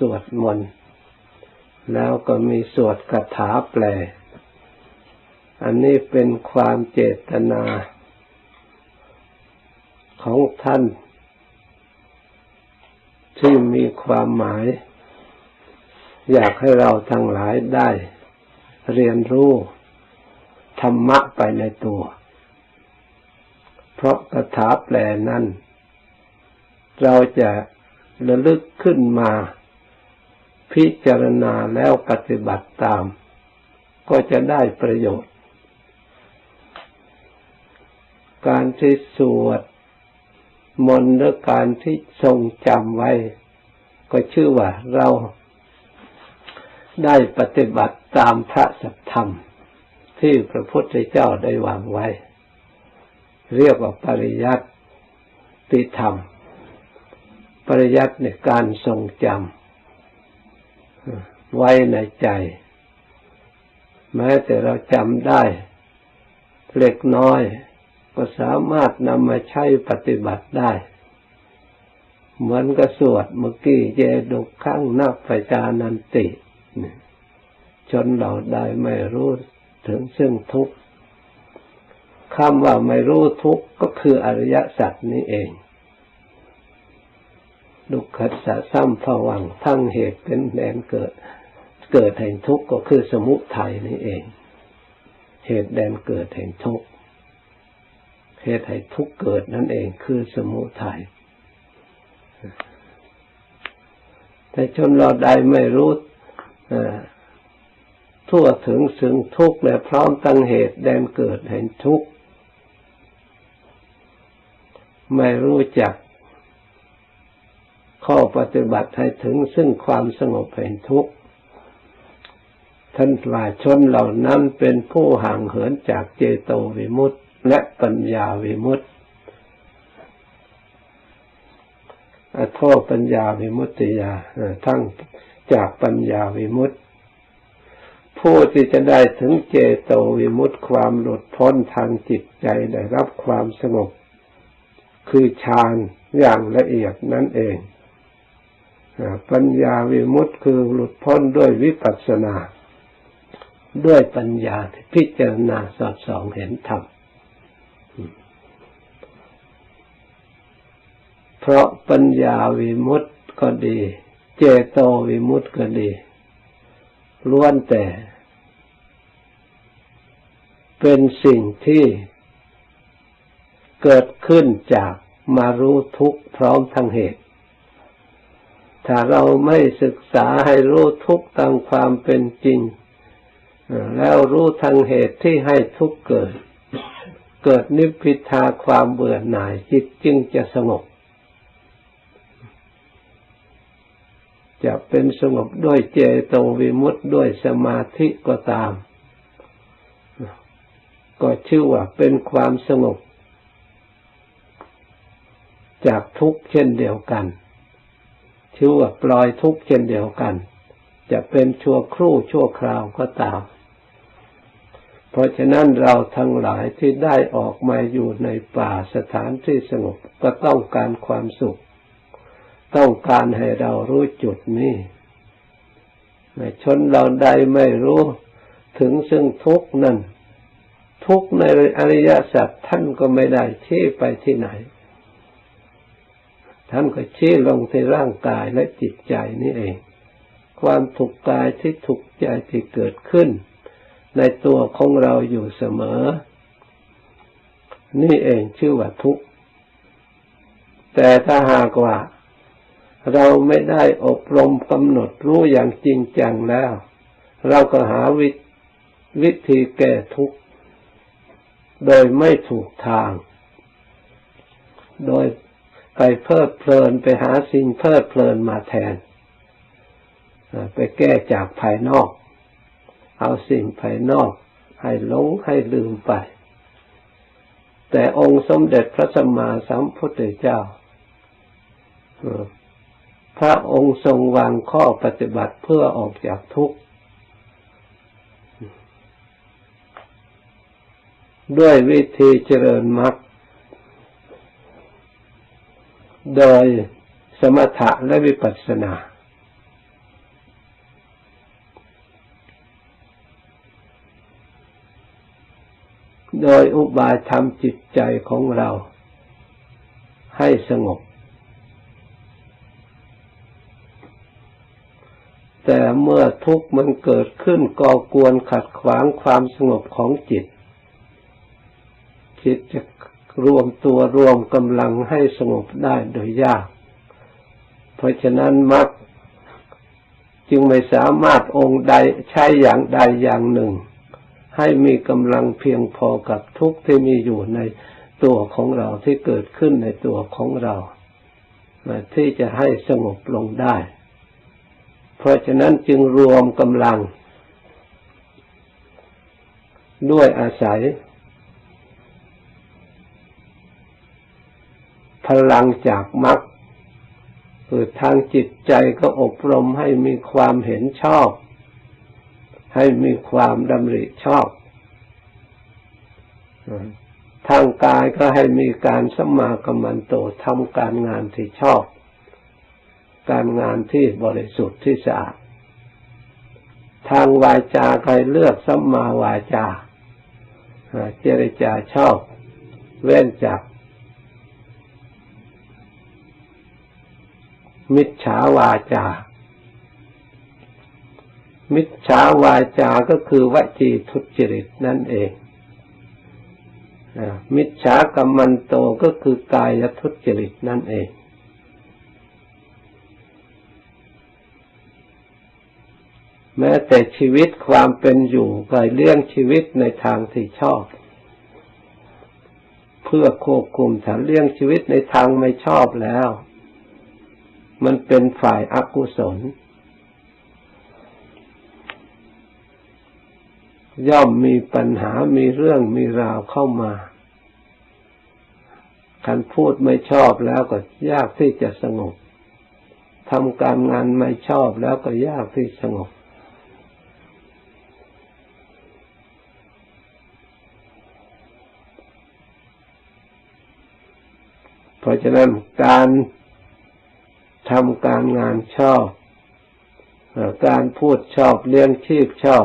สวดมนต์ แล้วก็มีสวดคาถาแปล อันนี้เป็นความเจตนาของท่าน ที่มีความหมาย อยากให้เราทั้งหลายได้ เรียนรู้ธรรมะไปในตัว เพราะคาถาแปลนั้น เราจะระลึกขึ้นมา พิจารณาแล้วปฏิบัติตาม ก็จะได้ประโยชน์ การที่สวดมนต์หรือการที่ทรงจำไว้ ก็ชื่อว่าเราได้ปฏิบัติตามพระสัทธรรม ที่พระพุทธเจ้าได้วางไว้ เรียกว่าปริยัติธรรม ปริยัติในการทรงจำ ไว้ในใจ แม้แต่เราจำได้เล็กน้อย ก็สามารถนำมาใช้ปฏิบัติได้ เหมือนกับสวดเมื่อกี้เยดุขังนักปจานันติ จนเราได้ไม่รู้ถึงซึ่งทุกข์คำว่าไม่รู้ทุกข์ก็คืออริยสัจนี้เอง ดุขัสสะซ้ำผวังทั้งเหตุเป็นแดนเกิด เกิดแห่งทุกข์ก็คือสมุทัยนี่เอง เหตุแดนเกิดแห่งทุกข์เหตุให้ทุกข์เกิดนั่นเองคือสมุทัยแต่จนเราได้ไม่รู้ทั่วถึงสึงทุกข์และพร้อมตั้งเหตุแดนเกิดแห่งทุกข์ไม่รู้จัก ข้อปฏิบัติให้ถึงซึ่งความสงบแห่งทุกข์ท่านว่าชนเหล่านั้นเป็นผู้ห่างเหินจากเจโตวิมุตติและปัญญาวิมุตติอโทษปัญญาวิมุตติยาทั้งจากปัญญาวิมุตติผู้ที่จะได้ถึงเจโตวิมุตติความหลุดพ้นทางจิตใจได้รับความสงบ คือฌานอย่างละเอียดนั่นเอง ปัญญาวิมุตติคือหลุดพ้นด้วยวิปัสสนา ด้วยปัญญาที่พิจารณาสอดส่องเห็นธรรมเพราะปัญญาวิมุตติก็ดี เจโตวิมุตติก็ดีล้วนแต่ เป็นสิ่งที่เกิดขึ้นจากมารู้ทุกข์พร้อมทั้งเหตุ ถ้าเราไม่ศึกษาให้รู้ทุกตามความเป็นจริง แล้วรู้ทางเหตุที่ให้ทุกเกิด เกิดนิพพิทาความเบื่อหน่ายจิตจึงจะสงบ จะเป็นสงบด้วยเจโตวิมุตต์ด้วยสมาธิก็ตาม ก็ชื่อว่าเป็นความสงบ จากทุกข์เช่นเดียวกัน ชื่อว่าปล่อยทุกข์เช่นเดียวกัน จะเป็นชั่วครู่ชั่วคราวก็ตาม เพราะฉะนั้นเราทั้งหลายที่ได้ออกมาอยู่ในป่าสถานที่สงบก็ต้องการความสุข ต้องการให้เรารู้จุดนี้ชนเราใดไม่รู้ถึงซึ่งทุกนั้นทุกในอริยสัจท่านก็ไม่ได้ชี้ไปที่ไหน ท่านก็ชี้ลงที่ร่างกายและจิตใจนี่เอง ความถูกกายที่ถูกใจที่เกิดขึ้น ในตัวของเราอยู่เสมอ นี่เองชื่อว่าทุกข์ แต่ถ้าหากว่า เราไม่ได้อบรมกำหนดรู้อย่างจริงจังแล้ว เราก็หาวิวธีแก้ทุกข์ โดยไม่ถูกทาง โดย ไปเพลิดเพลินไปหาสิ่งเพลิดเพลินมาแทน ไปแก้จากภายนอก เอาสิ่งภายนอก ให้หลงให้ลืมไป แต่องค์สมเด็จพระสัมมาสัมพุทธเจ้าพระองค์ทรงวางข้อปฏิบัติเพื่อออกจากทุกข์ ด้วยวิธีเจริญมรรค โดยสมถะและวิปัสสนา โดยอุบายทำจิตใจของเรา ให้สงบ แต่เมื่อทุกข์มันเกิดขึ้นก่อกวนขัดขวางความสงบของจิต จิตจะ รวมตัวรวมกำลังให้สงบได้โดยยาก เพราะฉะนั้นมักจึงไม่สามารถองค์ใดใช้อย่างใดอย่างหนึ่ง ให้มีกำลังเพียงพอกับทุกข์ที่มีอยู่ในตัวของเราที่เกิดขึ้นในตัวของเรา ที่จะให้สงบลงได้ เพราะฉะนั้นจึงรวมกำลัง ด้วยอาศัย ลังจากมรรคคือทางจิตใจก็อบรมให้มีความเห็นชอบ ให้มีความดำริชอบ ทางกายก็ให้มีการสมากรมันโตทำการงานที่ชอบ การงานที่บริสุทธิ์ที่สะอาด ทางวาจาใครเลือกสัมมาวาจา เจริจาชอบ เว้นจาก มิจฉาวาจา มิจฉาวาจาก็คือวจีทุจริตนั่นเอง มิจฉากรรมันโตก็คือกายทุจริตนั่นเอง แม้แต่ชีวิตความเป็นอยู่ก็เลี้ยงชีวิตในทางที่ชอบเพื่อควบคุมถ้าเลี้ยงชีวิตในทางไม่ชอบแล้ว มันเป็นฝ่ายอากุศล ย่อมมีปัญหามีเรื่องมีราวเข้ามาการพูดไม่ชอบแล้วก็ยากที่จะสงบทำการงานไม่ชอบแล้วก็ยากที่สงบ เพราะฉะนั้นการ ทำการงานชอบ การพูดชอบเลี้ยงชีพชอบ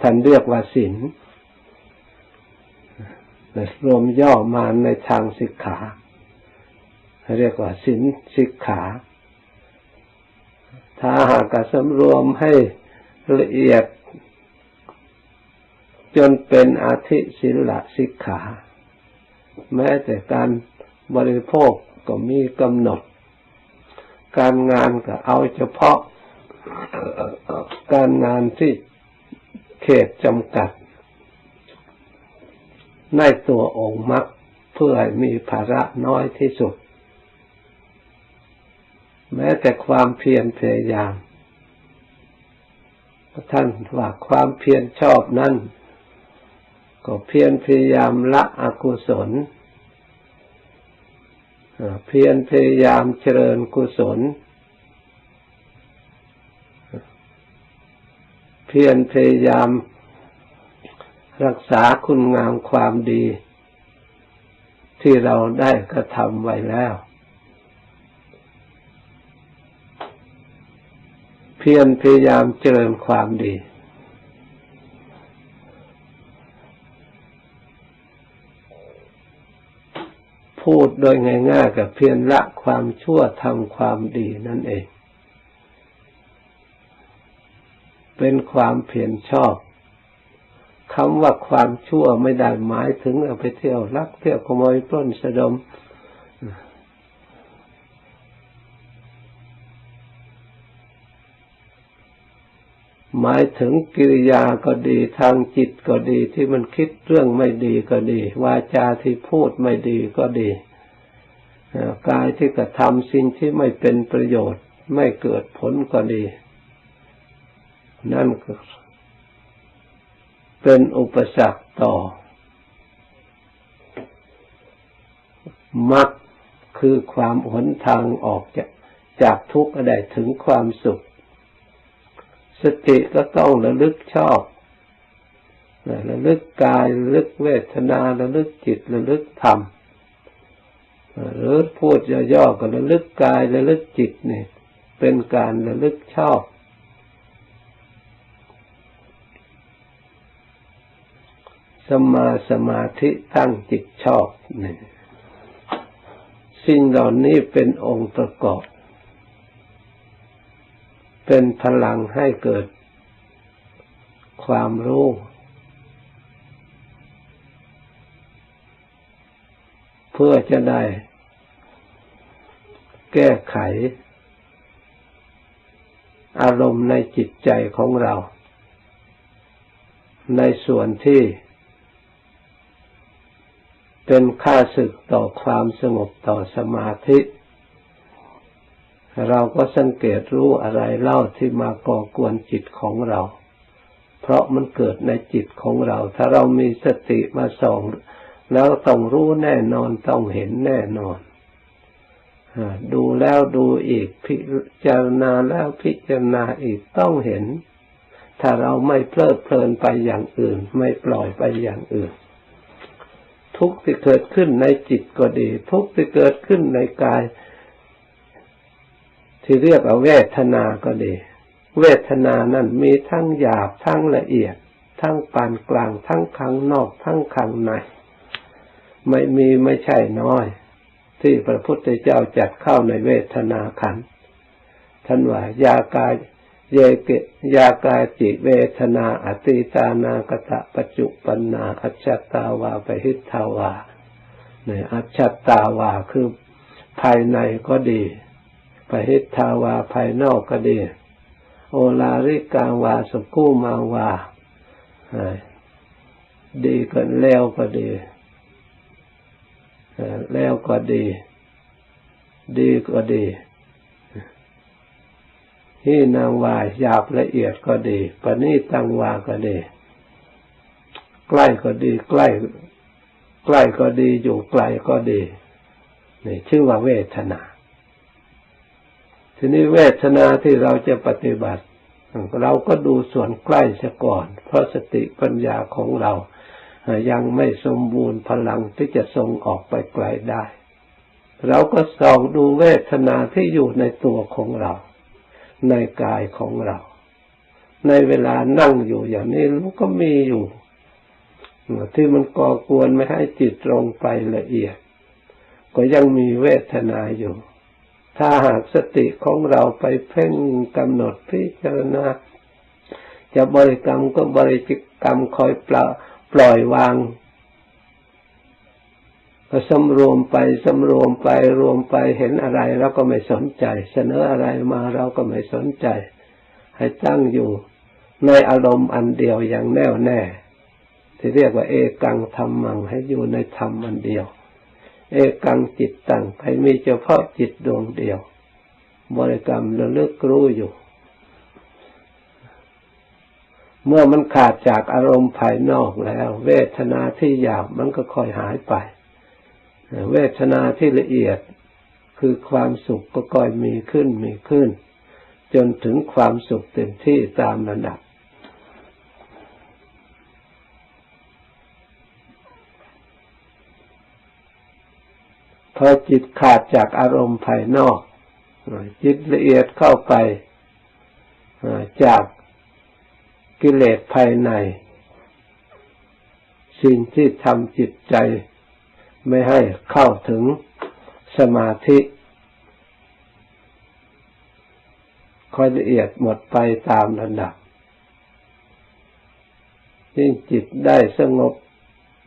ท่านเรียกว่าศีลรวมย่อมาในทางสิกขา เรียกว่าศีลสิกขา ถ้าหากกสำรวมให้ละเอียด จนเป็นอาธิศิลสิกขา แม้แต่การบริโภคก็มีกำหนด การงานก็เอาเฉพาะการงานที่เขตจำกัด ในตัวองค์มรรคเพื่อให้มีภาระน้อยที่สุด แม้แต่ความเพียรพยายาม ท่านว่าความเพียรชอบนั้นก็เพียรพยายามละอกุศล เพียรพยายามเจริญกุศล เพียรพยายามรักษาคุณงามความดี ที่เราได้กระทำไว้แล้ว เพียรพยายามเจริญความดี พูดโดยง่ายๆกับเพียรละความชั่วทำความดีนั่นเอง เป็นความเพียรชอบคำว่าความชั่วไม่ได้หมายถึงเอาไปเที่ยวลักเที่ยวขโมยปล้นสะดม หมายถึงกิริยาก็ดีทางจิตก็ดีที่มันคิดเรื่องไม่ดีก็ดี วาจาที่พูดไม่ดีก็ดีกายที่กระทำสิ่งที่ไม่เป็นประโยชน์ ไม่เกิดผลก็ดี นั่นก็เป็นอุปสรรคต่อมักคือความหนทางออกจากจากทุกข์ได้ถึงความสุข สติก็ต้องระลึกชอบระลึกกายระลึกเวทนาระลึกจิตระลึกธรรมหรือพูดย่อๆก็ระลึกกายระลึกจิตเนี่ยเป็นการระลึกชอบ สมาสมาธิตั้งจิตชอบนี่สิ่งเหล่านี้เป็นองค์ประกอบ เป็นพลังให้เกิด ความรู้ เพื่อจะได้ แก้ไข อารมณ์ในจิตใจของเรา ในส่วนที่ เป็นค่าศึกต่อความสงบต่อสมาธิ เราก็สังเกตรู้อะไรเล่าที่มาก่อกวนจิตของเรา เพราะมันเกิดในจิตของเรา ถ้าเรามีสติมาส่อง แล้วต้องรู้แน่นอนต้องเห็นแน่นอนดูแล้วดูอีกพิจารณาแล้วพิจารณาอีกต้องเห็น ถ้าเราไม่เพลิดเพลินไปอย่างอื่น ไม่ปล่อยไปอย่างอื่น ทุกที่เกิดขึ้นในจิตก็ดี ทุกที่เกิดขึ้นในกาย ที่เรียกว่าเวทนาก็ดี เวทนานั้นมีทั้งหยาบทั้งละเอียด ทั้งปานกลาง ทั้งข้างนอก ทั้งข้างใน ไม่มีไม่ใช่น้อย ที่พระพุทธเจ้าจัดเข้าในเวทนาขันท่านว่ายากายเยเกยากาจิเวทนาอติตานากตะปัจจุปันนาอัจฉตาวาปหิทาวาเนี่อัจฉตาวาคือภายในก็ดี ปหิทาวาภายนอกก็ดี โอลาริกาวาสกู้มาวาดีก็แล้วก็ดีแล้วก็ดี ดีก็ดีที่นางวาหยาบละเอียดก็ดีปณีตังวาก็ดี ใกล้ก็ดี ใกล้ ใกล้ก็ดีอยู่ไกลก็ดีนี่ชื่อว่าเวทนา ทีนี้เวทนาที่เราจะปฏิบัติ เราก็ดูส่วนใกล้เสียก่อน เพราะสติปัญญาของเรา ยังไม่สมบูรณ์พลังที่จะทรงออกไปไกลได้ เราก็ส่องดูเวทนาที่อยู่ในตัวของเรา ในกายของเรา ในเวลานั่งอยู่อย่างนี้มันก็มีอยู่ที่มันก่อกวนไม่ให้จิตลงไปละเอียด ก็ยังมีเวทนาอยู่ ถ้าหากสติของเราไปเพ่งกำหนดพิจารณาจะบริกรรมก็บริกรรมคอยปล่ปล่อยวางก็สำรวมไปสำรวมไปรวมไปเห็นอะไรเราก็ไม่สนใจ เสนออะไรมาเราก็ไม่สนใจ ให้ตั้งอยู่ในอารมณ์อันเดียวอย่างแน่วแน่ ที่เรียกว่าเอกังธรรมังให้อยู่ในธรรมอันเดียว เอกังจิตตังให้มีเฉพาะจิตดวงเดียว บริกรรมระลึกรู้อยู่ เมื่อมันขาดจากอารมณ์ภายนอกแล้ว เวทนาที่หยาบมันก็ค่อยหายไป เวทนาที่ละเอียดคือความสุขก็ก่อยมีขึ้นมีขึ้น จนถึงความสุขเต็มที่ตามระดับ พอจิตขาดจากอารมณ์ภายนอก จิตละเอียดเข้าไปจากกิเลสภายใน สิ่งที่ทำจิตใจไม่ให้เข้าถึงสมาธิค่อยละเอียดหมดไปตามระดับยิ่งจิตได้สงบ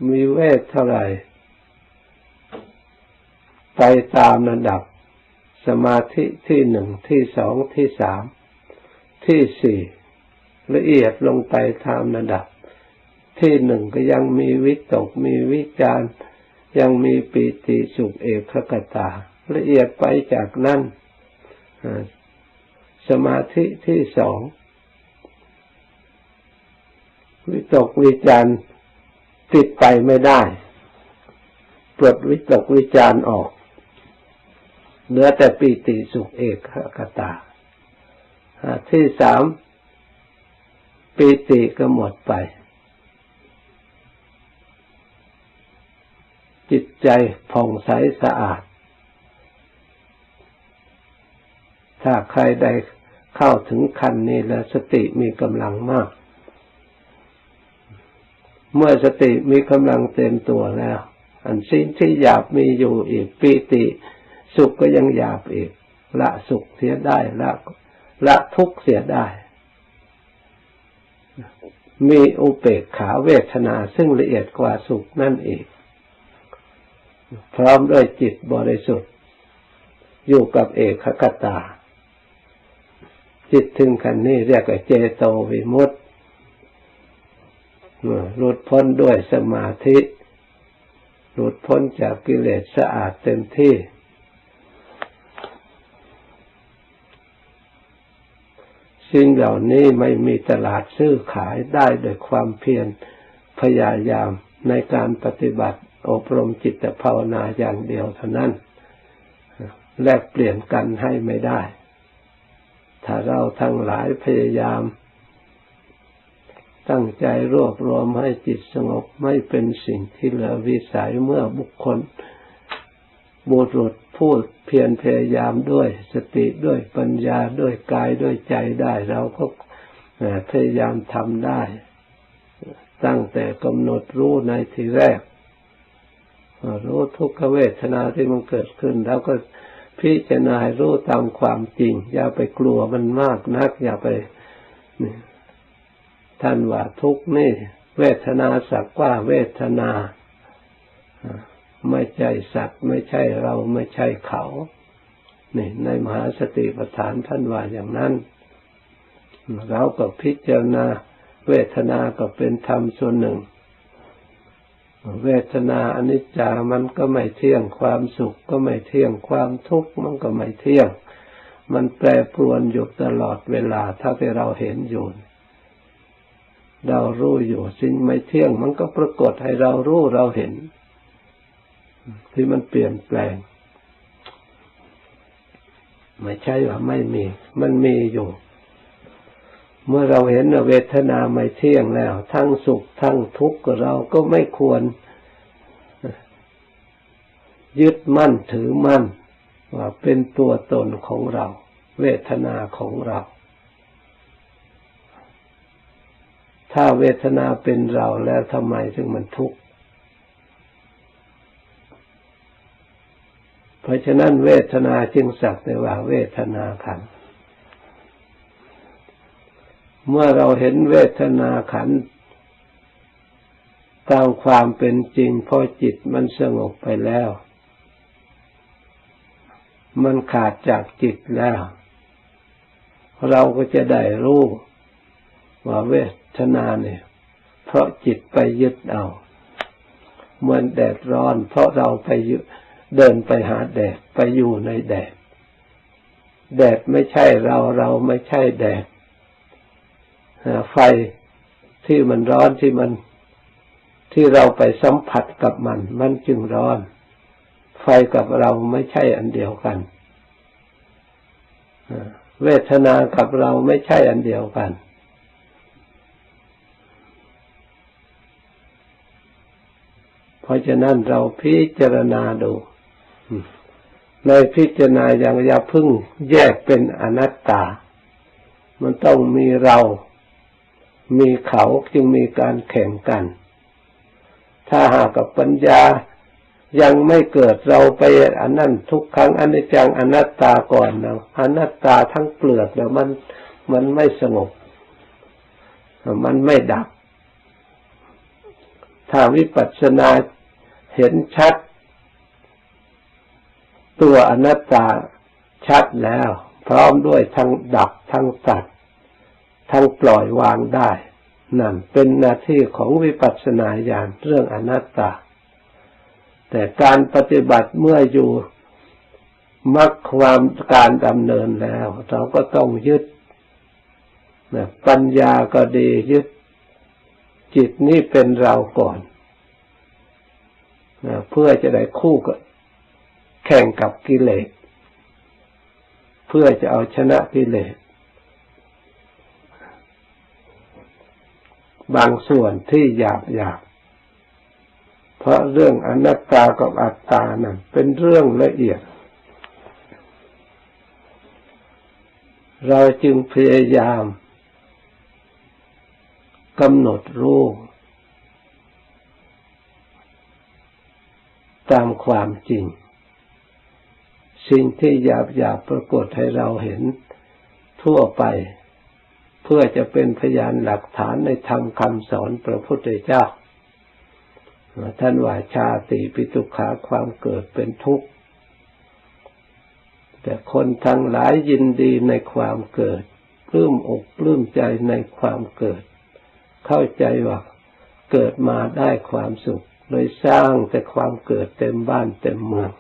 มีเวทเท่าไหร่ ไปตามระดับ สมาธิที่หนึ่งที่สองที่สามที่สี่ละเอียดลงไปตามระดับ ที่หนึ่งก็ยังมีวิตกมีวิจารณ์ยังมีปีติสุขเอกขตา ละเอียดไปจากนั้นสมาธิที่สองวิตกวิจารติดไปไม่ได้ปลดวิตกวิจารออก เหลือแต่ปีติสุขเอกขตาที่สามปีติก็หมดไป จิตใจผ่องใสสะอาด ถ้าใครได้เข้าถึงขั้นนี้แล้วสติมีกำลังมาก เมื่อสติมีกำลังเต็มตัวแล้ว อันสิ้นที่หยาบมีอยู่อีกปีติ สุขก็ยังหยาบอีก ละสุขเสียได้ละละทุกข์เสียได้ มีอุเบกขาเวทนาซึ่งละเอียดกว่าสุขนั่นเองพร้อมด้วยจิตบริสุทธิ์ อยู่กับเอกคตา จิตถึงขันนี้เรียกว่าเจโตวิมุตติหลุดพ้นด้วยสมาธิ หลุดพ้นจากกิเลสสะอาดเต็มที่ สิ่งเหล่านี้ไม่มีตลาดซื้อขายได้โดยความเพียรพยายามในการปฏิบัติอบรมจิตภาวนาอย่างเดียวเท่านั้นแลกเปลี่ยนกันให้ไม่ได้ ถ้าเราทั้งหลายพยายาม ตั้งใจรวบรวมให้จิตสงบไม่เป็นสิ่งที่เหลือวิสัยเมื่อบุคคล บุรุษพูดเพียรพยายามด้วยสติด้วยปัญญาด้วยกายด้วยใจได้เราก็พยายามทำได้ ตั้งแต่กำหนดรู้ในทีแรกรู้ทุกขเวทนาที่มันเกิดขึ้น แล้วก็พิจารณารู้ตามความจริง อย่าไปกลัวมันมากนัก อย่าไปท่านว่าทุกนี่ เวทนาสักว่าเวทนา ไม่ใช่สัตว์ ไม่ใช่เราไม่ใช่เขานี่ในมหาสติปัฏฐานท่านว่าอย่างนั้น เราก็พิจารณาเวทนาก็เป็นธรรมส่วนหนึ่ง เวทนาอนิจจามันก็ไม่เที่ยงความสุขก็ไม่เที่ยงความทุกข์มันก็ไม่เที่ยง มันแปรปรวนอยู่ตลอดเวลาถ้าที่เราเห็นอยู่เรารู้อยู่สิ่งไม่เที่ยง มันก็ปรากฏให้เรารู้เราเห็น ที่มันเปลี่ยนแปลง ไม่ใช่ว่าไม่มี มันมีอยู่ เมื่อเราเห็นเวทนาไม่เที่ยงแล้ว ทั้งสุขทั้งทุกข์เราก็ไม่ควร ยึดมั่นถือมั่น ว่าเป็นตัวตนของเรา เวทนาของเราถ้าเวทนาเป็นเราแล้วทำไมถึงมันทุกข์ เพราะฉะนั้นเวทนาจึงสักแต่ว่าเวทนาขัน เมื่อเราเห็นเวทนาขันตามความเป็นจริงพอจิตมันสงบไปแล้ว มันขาดจากจิตแล้ว เราก็จะได้รู้ว่าเวทนาเนี่ย เพราะจิตไปยึดเอา เหมือนแดดร้อนเพราะเราไปยึด เดินไปหาแดดไปอยู่ในแดด แดดไม่ใช่เราเราไม่ใช่แดดไฟที่มันร้อนที่มันที่เราไปสัมผัสกับมัน มันจึงร้อน ไฟกับเราไม่ใช่อันเดียวกันเวทนากับเราไม่ใช่อันเดียวกัน เพราะฉะนั้นเราพิจารณาดู ในพิจารณาอย่างอย่าพึ่งแยกเป็นอนัตตา มันต้องมีเรา มีเขาจึงมีการแข่งกัน ถ้าหากกับปัญญายังไม่เกิดเราไปอันนั้นทุกครั้งอนิจจังอนัตตาก่อนนะอนัตตาทั้งเปลือกแล้วมันมันไม่สงบ มันไม่ดับ ถ้าวิปัสสนาเห็นชัด ตัวอนัตตาชัดแล้ว พร้อมด้วยทั้งดับทั้งตัดทั้งปล่อยวางได้นั่นเป็นหน้าที่ของวิปัสสนาญาณเรื่องอนัตตา แต่การปฏิบัติเมื่ออยู่มรรคความการดำเนินแล้ว เราก็ต้องยึดปัญญาก็ดียึดจิตนี้เป็นเราก่อนเพื่อจะได้คู่กับ แข่งกับกิเลส เพื่อจะเอาชนะกิเลส บางส่วนที่หยาบหยาบเพราะเรื่องอนัตตากับอัตตานั้นเป็นเรื่องละเอียด เราจึงพยายามกำหนดรูปตามความจริง สิ่งที่หยาบหยาบปรากฏให้เราเห็นทั่วไป เพื่อจะเป็นพยานหลักฐานในธรรมคำสอนพระพุทธเจ้า ท่านว่าชาติปิตุขาความเกิดเป็นทุกข์ แต่คนทั้งหลายยินดีในความเกิดปลื้มอกปลื้มใจในความเกิด เข้าใจว่าเกิดมาได้ความสุข เลยสร้างแต่ความเกิดเต็มบ้านเต็มเมือง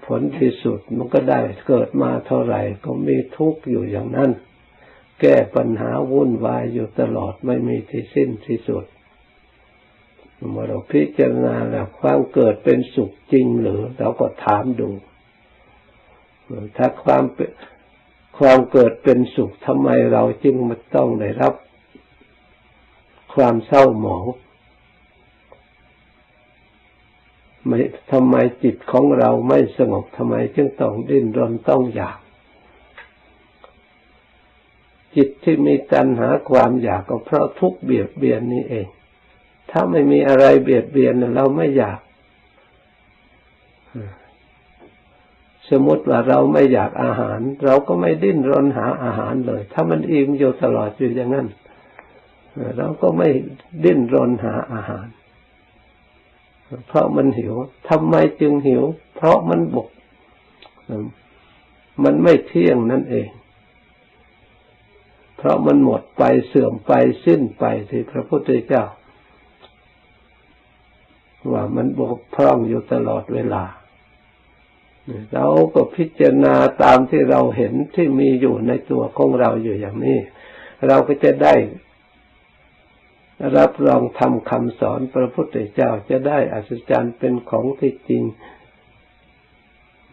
ผ ลที่สุดมันก็ได้เกิดมาเท่าไหร่ก็มีทุกข์อยู่อย่างนั้น แก้ปัญหาวุ่นวายอยู่ตลอดไม่มีที่สิ้นที่สุดเมื่อเราพิจารณาแล้วความเกิดเป็นสุขจริงหรือเราก็ถามดู ถ้าความความเกิดเป็นสุขทำไมเราจึงมาต้องได้รับ ความเศร้าหมอง ไม่ทำไมจิตของเราไม่สงบทำไมจึงต้องดิ้นรนต้องอยาก จิตที่มีตัณหาความอยากก็เพราะทุกเบียดเบียนนี่เอง ถ้าไม่มีอะไรเบียดเบียนเราไม่อยาก สมมติว่าเราไม่อยากอาหาร เราก็ไม่ดิ้นรนหาอาหารเลย ถ้ามันอิ่มอยู่ตลอดอยู่อย่างนั้นเราก็ไม่ดิ้นรนหาอาหาร เพราะมันหิวทำไมจึงหิว เพราะมันบก มันไม่เที่ยงนั่นเอง เพราะมันหมดไปเสื่อมไปสิ้นไปที่พระพุทธเจ้า ว่ามันบกพร่องอยู่ตลอดเวลาเราก็พิจารณาตามที่เราเห็นที่มีอยู่ในตัวของเราอยู่อย่างนี้ เราก็จะได้ รับรองทำคำสอนพระพุทธเจ้าจะได้อัศจรรย์เป็นของที่จริง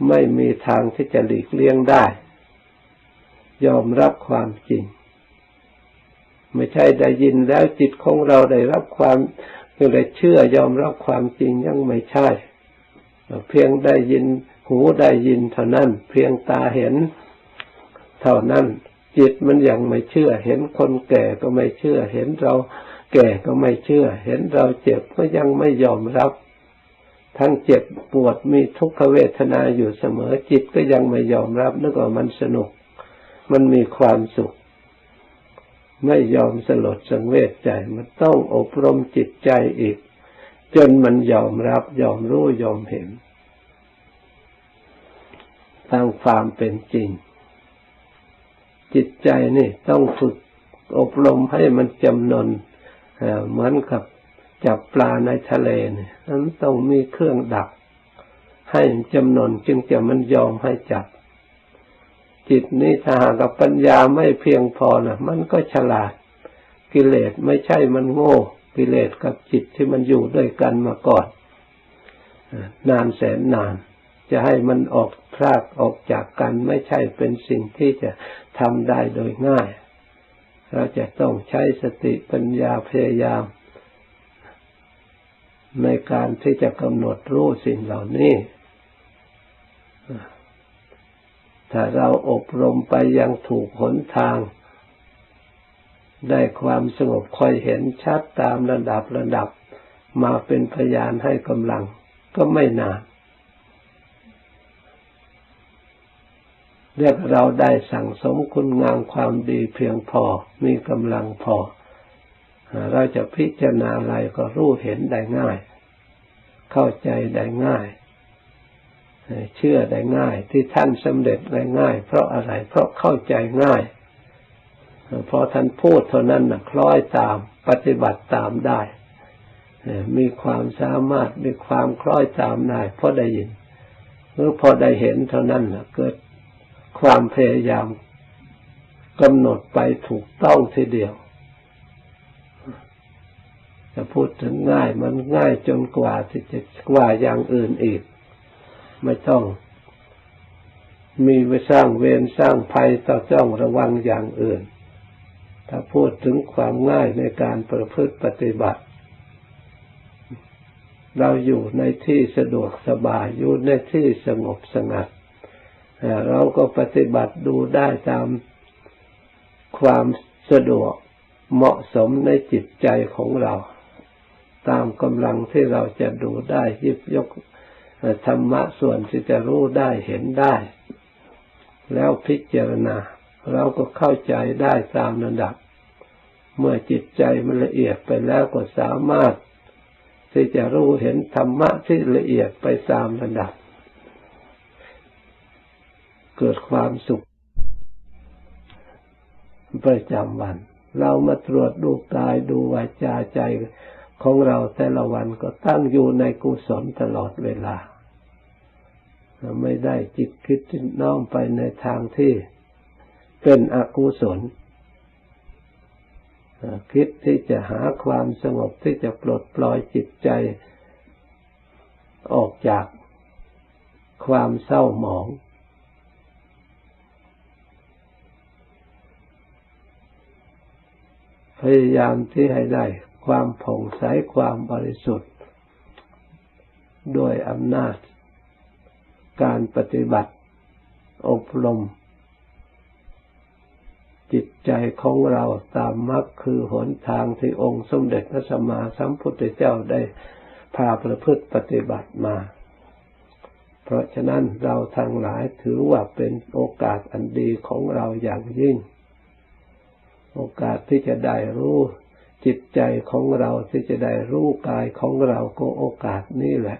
ไม่มีทางที่จะหลีกเลี่ยงได้ ยอมรับความจริง ไม่ใช่ได้ยินแล้วจิตของเราได้รับความยังได้เชื่อยอมรับความจริงยังไม่ใช่ เพียงได้ยินหูได้ยินเท่านั้น เพียงตาเห็น เท่านั้น จิตมันยังไม่เชื่อ เห็นคนแก่ก็ไม่เชื่อเห็นเรา แก่ก็ไม่เชื่อ เห็นเราเจ็บก็ยังไม่ยอมรับ ทั้งเจ็บปวดมีทุกขเวทนาอยู่เสมอจิตก็ยังไม่ยอมรับนึกว่ามันสนุก มันมีความสุข ไม่ยอมสลดสังเวชใจมันต้องอบรมจิตใจอีก จนมันยอมรับยอมรู้ยอมเห็นตามความเป็นจริง จิตใจนี่ต้องฝึกอบรมให้มันจำนน เหมือนกับจับปลาในทะเลเนี่ยมันต้องมีเครื่องดัก ให้จำนวนจึงจะมันยอมให้จับ จิตนี้ถ้าหากปัญญาไม่เพียงพอนะมันก็ฉลาด กิเลสไม่ใช่มันโง่ กิเลสกับจิตที่มันอยู่ด้วยกันมาก่อน นานแสนนาน จะให้มันออกพรากออกจากกันไม่ใช่เป็นสิ่งที่จะทำได้โดยง่าย เราจะต้องใช้สติปัญญาพยายาม ในการที่จะกำหนดรู้สิ่งเหล่านี้ ถ้าเราอบรมไปยังถูกหนทาง ได้ความสงบค่อยเห็นชัดตามระดับระดับมาเป็นพยานให้กำลังก็ไม่นาน เรียกเราได้สั่งสมคุณงามความดีเพียงพอ มีกำลังพอ เราจะพิจารณาอะไรก็รู้เห็นได้ง่าย เข้าใจได้ง่าย เชื่อได้ง่าย ที่ท่านสำเร็จได้ง่าย เพราะอะไร เพราะเข้าใจง่าย พอท่านพูดเท่านั้นนะคล้อยตามปฏิบัติตามได้ มีความสามารถมีความคล้อยตามได้เพราะได้ยินหรือพอได้เห็นเท่านั้นนะเกิด ความพยายามกำหนดไปถูกต้องทีเดียว จะพูดถึงง่ายมันง่ายจนกว่าที่จะกว่าอย่างอื่นอีก ไม่ต้อง มีไปสร้างเวรสร้างภัยต้องจ้องระวังอย่างอื่น ถ้าพูดถึงความง่ายในการประพฤติปฏิบัติ เราอยู่ในที่สะดวกสบายอยู่ในที่สงบสงัด เราก็ปฏิบัติดูได้ตามความสะดวกเหมาะสมในจิตใจของเรา ตามกำลังที่เราจะดูได้ยิบยกธรรมะส่วนที่จะรู้ได้เห็นได้ แล้วพิจารณา เราก็เข้าใจได้ตามระดับ เมื่อจิตใจมันละเอียดไปแล้วก็สามารถ ที่จะรู้เห็นธรรมะที่ละเอียดไปตามระดับ เกิดความสุข ประจำวัน เรามาตรวจดูกายดูวาจาใจของเราแต่ละวันก็ตั้งอยู่ในกุศลตลอดเวลา ไม่ได้จิตคิดน้อมไปในทางที่เป็นอกุศลคิดที่จะหาความสงบที่จะปลดปล่อยจิตใจออกจากความเศร้าหมอง พยายามที่ให้ได้ความผ่องใสความบริสุทธิ์ ด้วยอำนาจ การปฏิบัติ อบรม จิตใจของเราตามมรรคคือหนทางที่องค์สมเด็จพระสัมมาสัมพุทธเจ้าได้พาประพฤติปฏิบัติมา เพราะฉะนั้นเราทั้งหลายถือว่าเป็นโอกาสอันดีของเราอย่างยิ่ง โอกาสที่จะได้รู้จิตใจของเราที่จะได้รู้กายของเราก็โอกาสนี้แหละ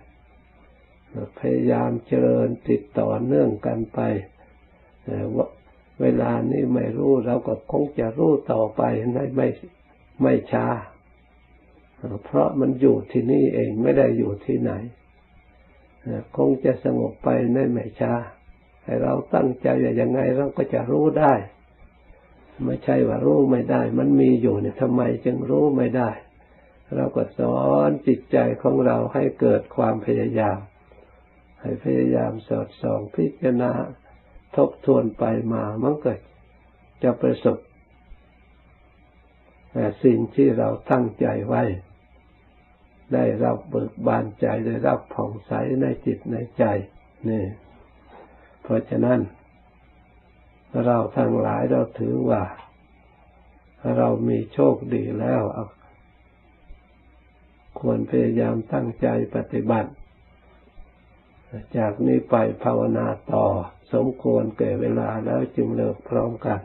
พยายามเจริญติดต่อเนื่องกันไปเวลานี้ไม่รู้เราก็คงจะรู้ต่อไปไม่ไม่ไม่ช้า เพราะมันอยู่ที่นี่เองไม่ได้อยู่ที่ไหน คงจะสงบไปในไม่ช้า ให้เราตั้งใจอย่างไงเราก็จะรู้ได้ ไม่ใช่ว่ารู้ไม่ได้ มันมีอยู่เนี่ยทำไมจึงรู้ไม่ได้ เราก็สอนจิตใจของเราให้เกิดความพยายาม ให้พยายามสอดส่องพิจารณาทบทวนไปมามันก็จะประสบสิ่งที่เราตั้งใจไว้ ได้รับเบิกบานใจได้รับผ่องใสในจิตในใจนี่เพราะฉะนั้น เราทั้งหลายเราถือว่า เรามีโชคดีแล้วควรพยายามตั้งใจปฏิบัติ จากนี้ไปภาวนาต่อ สมควรเก่เวลาแล้วจึงเลิกพร้อมกัน